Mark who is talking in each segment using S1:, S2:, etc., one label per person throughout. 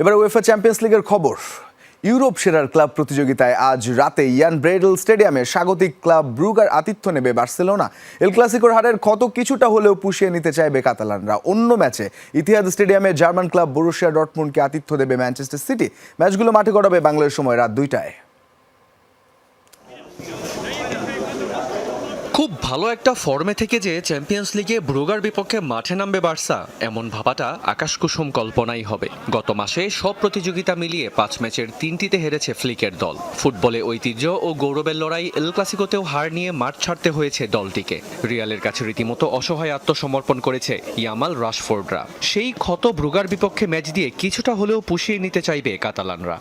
S1: এবার UEFA champions লিগের খবর। ইউরোপ সেরার ক্লাব প্রতিযোগিতায় আজ রাতে ইয়ান ব্রেডল স্টেডিয়ামে স্বাগতিক ক্লাব ব্রুগার আতিথ্য নেবে বার্সেলোনা। এল ক্লাসিকোর হারের ক্ষত কিছুটা হলেও পুষিয়ে নিতে চাইবে কাতালানরা। অন্য ম্যাচে ইতিহাদ স্টেডিয়ামে জার্মান ক্লাব বরুশিয়া ডটমুন্ডকে আতিথ্য দেবে ম্যানচেস্টার সিটি। ম্যাচগুলো মাঠে গড়াবে বাংলার সময় রাত দুইটায়।
S2: খুব ভালো একটা ফর্মে থেকে যে চ্যাম্পিয়ন্স লিগে ব্রুগার বিপক্ষে মাঠে নামবে বার্সা, এমন ভাবাটা আকাশকুসুম কল্পনাই হবে। গত মাসে সব প্রতিযোগিতা মিলিয়ে পাঁচ ম্যাচের তিনটিতে হেরেছে ফ্লিকের দল। ফুটবলে ঐতিহ্য ও গৌরবের লড়াই এল ক্লাসিকোতেও হার নিয়ে মাঠ ছাড়তে হয়েছে দলটিকে। রিয়ালের কাছে রীতিমতো অসহায় আত্মসমর্পণ করেছে ইয়ামাল রাশফোর্ডরা। সেই ক্ষত ব্রুগার বিপক্ষে ম্যাচ দিয়ে কিছুটা হলেও পুষিয়ে নিতে চাইবে কাতালানরা।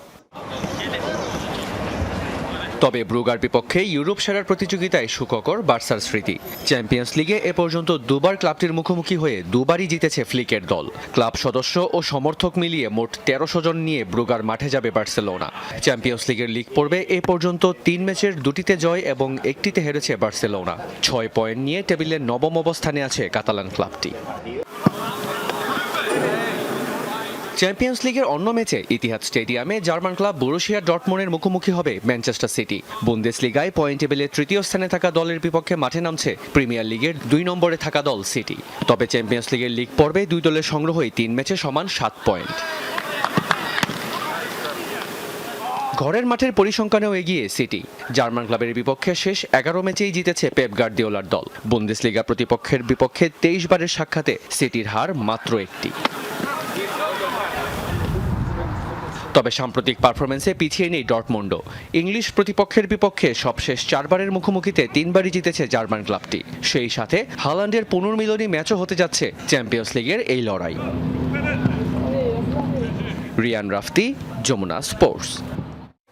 S2: তবে ব্রুগার বিপক্ষে ইউরোপ সেরার প্রতিযোগিতায় সুখকর বার্সার স্মৃতি। চ্যাম্পিয়ন্স লিগে এ পর্যন্ত দুবার ক্লাবটির মুখোমুখি হয়ে দুবারই জিতেছে ফ্লিকের দল। ক্লাব সদস্য ও সমর্থক মিলিয়ে মোট তেরোশো জন নিয়ে ব্রুগার মাঠে যাবে বার্সেলোনা। চ্যাম্পিয়ন্স লিগের লিগ পর্বে এ পর্যন্ত তিন ম্যাচের দুটিতে জয় এবং একটিতে হেরেছে বার্সেলোনা। ছয় পয়েন্ট নিয়ে টেবিলের নবম অবস্থানে আছে কাতালান ক্লাবটি। চ্যাম্পিয়ন্স লিগের অন্য ম্যাচে ইতিহাদ স্টেডিয়ামে জার্মান ক্লাব বরুশিয়া ডটমনের মুখোমুখি হবে ম্যানচেস্টার সিটি। বুন্দেস লিগায় পয়েন্ট টেবিলে তৃতীয় স্থানে থাকা দলের বিপক্ষে মাঠে নামছে প্রিমিয়ার লিগের দুই নম্বরে থাকা দল সিটি। তবে চ্যাম্পিয়ন্স লিগের লিগ পর্বে দুই দলের সংগ্রহই তিন ম্যাচে সমান সাত পয়েন্ট। ঘরের মাঠের পরিসংখ্যানেও এগিয়ে সিটি। জার্মান ক্লাবের বিপক্ষে শেষ এগারো ম্যাচেই জিতেছে পেপ গার্দিওলার দল। বুন্দেসলিগা প্রতিপক্ষের বিপক্ষে তেইশ বারের সাক্ষাতে সিটির হার মাত্র একটি। তবে সাম্প্রতিক পারফরমেন্সে পিছিয়ে নেই ডটমন্ডো ইংলিশ প্রতিপক্ষের বিপক্ষে সবশেষ চারবারের মুখোমুখিতে তিনবারই জিতেছে জার্মান ক্লাবটি। সেই সাথে হালান্ডের পুনর্মিলনী ম্যাচও হতে যাচ্ছে চ্যাম্পিয়ন্স লিগের এই লড়াই। রিয়ান রাফতি, যমুনা স্পোর্টস।